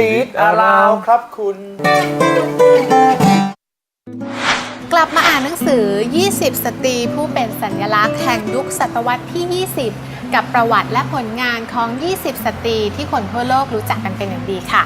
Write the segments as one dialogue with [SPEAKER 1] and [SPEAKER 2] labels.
[SPEAKER 1] lead around ครับคุณ
[SPEAKER 2] กลับมาอ่านหนังสือ 20 สตรีผู้เป็นสัญลักษณ์แห่งยุคศตวรรษที่ 20 กับประวัติและผลงานของ 20 สตรีที่คนทั่วโลกรู้จักกันเป็นอย่างดีค่ะ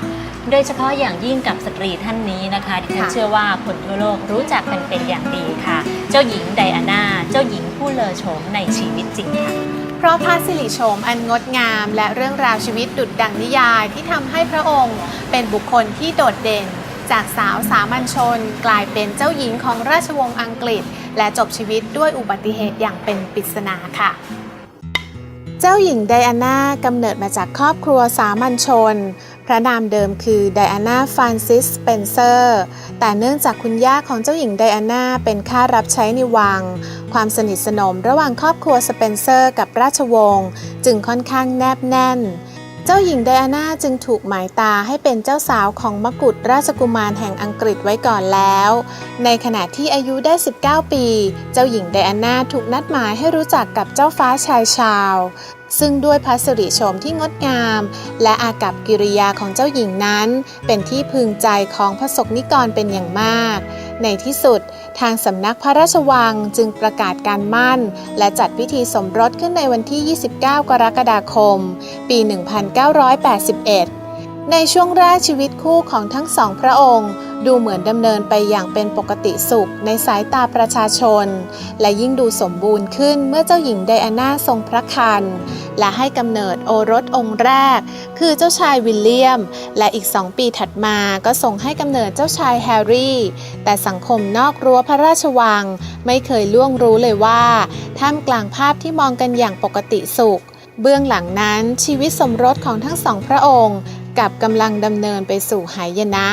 [SPEAKER 3] โดยเฉพาะอย่างยิ่งกับสตรีท่านนี้นะคะดิฉัน
[SPEAKER 2] ค่ะ
[SPEAKER 3] เชื่อว่าคนทั่วโลกรู้จักกันเป็นอย่างดีค่ะ เจ้าหญิงไดอาน่า เจ้าหญิงผู้เลอโฉมในชีวิตจริงค่ะ
[SPEAKER 2] เพราะพระสิริโฉมอันงดงาม และเรื่องราวชีวิตดุดดังนิยายที่ทำให้พระองค์เป็นบุคคลที่โดดเด่น จากสาวสามัญชน กลายเป็นเจ้าหญิงของราชวงศ์อังกฤษ และจบชีวิตด้วยอุบัติเหตุอย่างเป็นปริศนาค่ะ เจ้าหญิงไดอาน่ากำเนิดมาจากครอบครัวสามัญชน พระนามเดิมคือไดอาน่าฟรานซิสสเปนเซอร์ แต่เนื่องจากคุณย่าของเจ้าหญิงไดอาน่าเป็นข้ารับใช้ในวัง ความสนิทสนมระหว่างครอบครัวสเปนเซอร์กับราชวงศ์จึงค่อนข้างแนบแน่น เจ้าหญิงไดอาน่าจึงถูกหมายตาให้เป็นเจ้าสาวของมกุฎราชกุมารแห่งอังกฤษไว้ก่อนแล้ว ในขณะที่อายุได้ 19 ปี เจ้าหญิงไดอาน่าถูกนัดหมายให้รู้จักกับเจ้าฟ้าชายชาว ซึ่งด้วยพระสิริโฉมที่งดงาม และอากับกิริยาของเจ้าหญิงนั้น เป็นที่พึงใจของพระสกนิกรเป็นอย่างมาก ในที่สุด ทางสำนักพระราชวังจึงประกาศการมั่น และจัดพิธีสมรสขึ้นในวันที่ 29 กรกฎาคม ปี 1981 ในช่วงแรกชีวิตคู่ของทั้งสองพระองค์ ดูเหมือนดำเนินไปอย่างเป็นปกติสุขในสายตาประชาชน และยิ่งดูสมบูรณ์ขึ้นเมื่อเจ้าหญิงไดอาน่าทรงพระคัน และให้กำเนิดโอรสองค์แรก คือเจ้าชายวิลเลียม และอีกสองปีถัดมาก็ส่งให้กำเนิดเจ้าชายแฮร์รี่ แต่สังคมนอกรั้วพระราชวัง ไม่เคยล่วงรู้เลยว่าท่ามกลางภาพที่มองกันอย่างปกติสุข เบื้องหลังนั้นชีวิตสมรสของทั้งสองพระองค์ กับกำลังดำเนินไปสู่หายนะ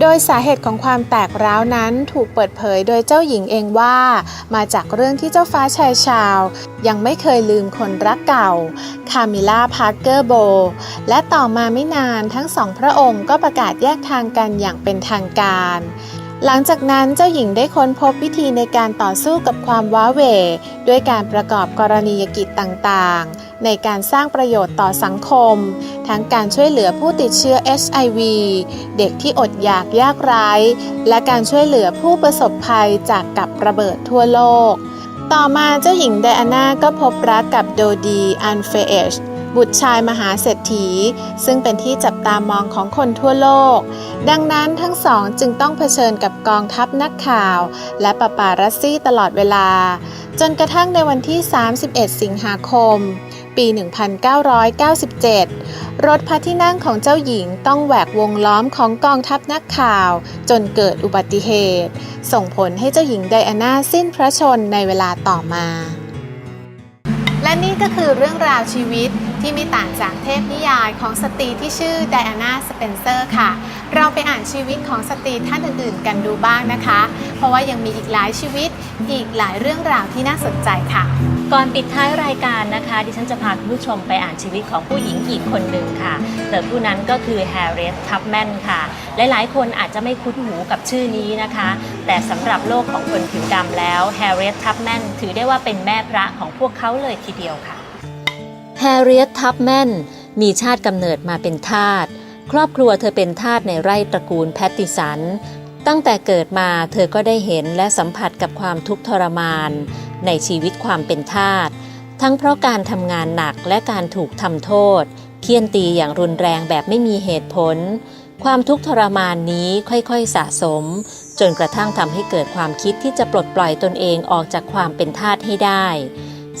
[SPEAKER 2] โดยสาเหตุของความแตกร้าวนั้นถูกเปิดเผยโดยเจ้าหญิงเองว่า มาจากเรื่องที่เจ้าฟ้าชายชาว ยังไม่เคยลืมคนรักเก่า คามิล่าพาร์เกอร์โบ และต่อมาไม่นานทั้งสองพระองค์ก็ประกาศแยกทางกันอย่างเป็นทางการหลังจากนั้นเจ้าหญิงได้ค้นพบวิธีในการต่อสู้กับความว้าเหวด้วยการประกอบกรณียกิจต่างๆ ในการสร้างประโยชน์ต่อสังคม ทั้งการช่วยเหลือผู้ติดเชื้อ HIV เด็กที่อดอยากยากไร้ และการช่วยเหลือผู้ประสบภัยจากกับระเบิดทั่วโลก ต่อมาเจ้าหญิงไดอาน่าก็พบรักกับโดดีอันเฟเอชบุตรชายมหาเศรษฐี ซึ่งเป็นที่จับตามองของคนทั่วโลก ดังนั้นทั้งสองจึงต้องเผชิญกับกองทัพนักข่าว และปาปารัสซี่ตลอดเวลา จนกระทั่งในวันที่ 31 สิงหาคม ปี 1997 รถพระที่นั่งของเจ้าหญิงต้องแหวกวงล้อมของกองทัพนักข่าว จนเกิดอุบัติเหตุ ส่งผลให้เจ้าหญิงไดอาน่าสิ้นพระชนในเวลาต่อมา และนี่ก็คือเรื่องราวชีวิตที่ไม่ต่างจากเทพนิยายของสตรีที่ชื่อไดอาน่าสเปนเซอร์ค่ะ เราไปอ่านชีวิตของสตรีท่านอื่นๆ กันดูบ้างนะคะ เพราะว่ายังมีอีกหลายชีวิตอีกหลายเรื่องราวที่น่าสนใจค่ะ
[SPEAKER 3] ก่อนปิดท้ายรายการนะคะ ดิฉันจะพาคุณผู้ชมไปอ่านชีวิตของผู้หญิงอีกคนหนึ่งค่ะเธอผู้นั้นก็คือแฮร์ริเอตทับแมนค่ะ หลายๆ คนอาจจะไม่คุ้นหูกับชื่อนี้นะคะ แต่สำหรับโลกของคนผิวดำแล้วแฮร์ริเอตทับแมนถือได้ว่าเป็นแม่พระของพวกเขาเลยทีเดียวค่ะแฮร์ริเอตทับแมนมีชาติกำเนิดมาเป็นทาสครอบครัวเธอเป็นทาสในไร่ตระกูลแพตติสัน ตั้งแต่เกิดมาเธอก็ได้เห็นและสัมผัสกับความทุกข์ทรมาน ในชีวิตความเป็นทาสทั้งเพราะการทำงานหนักและการถูกทำโทษ เคี่ยนตีอย่างรุนแรงแบบไม่มีเหตุผล ความทุกข์ทรมานนี้ค่อยๆสะสม จนกระทั่งทำให้เกิดความคิดที่จะปลดปล่อยตนเองออกจากความเป็นทาสให้ได้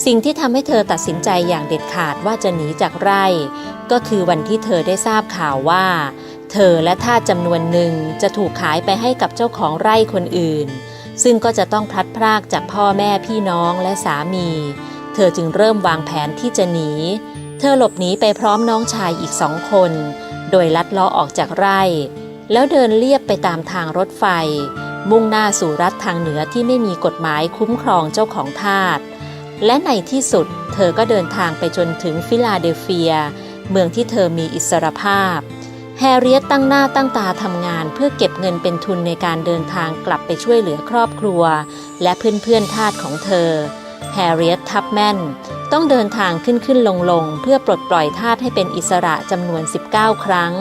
[SPEAKER 3] สิ่งที่ทำให้เธอตัดสินใจอย่างเด็ดขาดว่าจะหนีจากไร่ ก็คือวันที่เธอได้ทราบข่าวว่า เธอและทาสจำนวนหนึ่งจะถูกขายไปให้กับเจ้าของไร่คนอื่น ซึ่งก็จะต้องพลัดพรากจากพ่อแม่พี่น้องและสามี เธอจึงเริ่มวางแผนที่จะหนี เธอหลบหนีไปพร้อมน้องชายอีกสองคน โดยลัดเลาะออกจากไร่ แล้วเดินเลียบไปตามทางรถไฟ มุ่งหน้าสู่รัฐทางเหนือที่ไม่มีกฎหมายคุ้มครองเจ้าของทาสและในที่สุด เธอก็เดินทางไปจนถึงฟิลาเดลเฟีย เมืองที่เธอมีอิสรภาพ แฮร์ริเอตตั้งหน้าตั้งตาทำงานเพื่อเก็บเงินเป็นทุนในการเดินทางกลับไปช่วยเหลือครอบครัว และเพื่อนๆทาสของเธอ แฮร์ริเอตทับแมนต้องเดินทางขึ้นขึ้นลงลงเพื่อปลดปล่อยทาสให้เป็นอิสระจำนวน 19 ครั้ง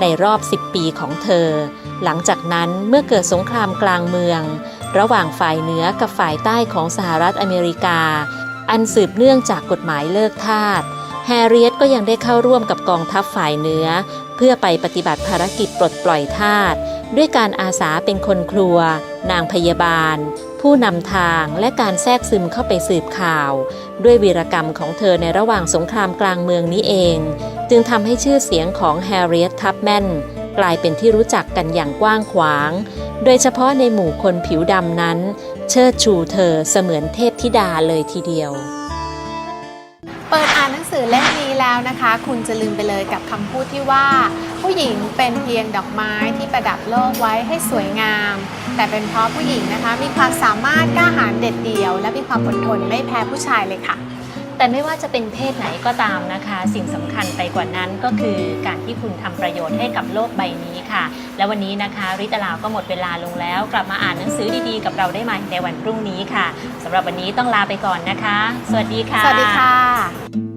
[SPEAKER 3] ในรอบ 10 ปีของเธอ หลังจากนั้นเมื่อเกิดสงครามกลางเมือง ระหว่างฝ่ายเหนือกับฝ่ายใต้ของสหรัฐอเมริกา อันสืบเนื่องจากกฎหมายเลิกทาสแฮร์เรียตก็ยังได้เข้าร่วมกับกองทัพฝ่ายเหนือ เพื่อไปปฏิบัติภารกิจปลดปล่อยทาสด้วยการอาสาเป็นคนครัว นางพยาบาล ผู้นำทางและการแทรกซึมเข้าไปสืบข่าว ด้วยวีรกรรมของเธอในระหว่างสงครามกลางเมืองนี้เอง จึงทำให้ชื่อเสียงของแฮร์เรียตทับแมนกลายเป็นที่รู้จักกันอย่างกว้างขวาง โดยเฉพาะในหมู่คนผิวดำนั้น เชิดชูเธอเสมือนเทพธิดาเลยทีเดียว
[SPEAKER 2] เปิดอ่านหนังสือเล่มนี้แล้วนะคะ คุณจะลืมไปเลยกับคำพูดที่ว่า ผู้หญิงเป็นเพียงดอกไม้ที่ประดับโลกไว้ให้สวยงาม แต่เป็นเพราะผู้หญิงนะคะ มีความสามารถกล้าหาญเด็ดเดี่ยว และมีความอดทนไม่แพ้ผู้ชายเลยค่ะ
[SPEAKER 3] แต่ไม่ว่าจะเป็นเพศไหนก็ตามนะคะ สิ่งสำคัญไปกว่านั้นก็คือการที่คุณทำประโยชน์ให้กับโลกใบนี้ค่ะ และวันนี้นะคะ ริตาลาวก็หมดเวลาลงแล้ว กลับมาอ่านหนังสือดีๆ กับเราได้ใหม่ในวันพรุ่งนี้ค่ะสำหรับวันนี้ต้องลาไปก่อนนะคะ สวัสดีค่ะ
[SPEAKER 2] สวัสดีค่ะ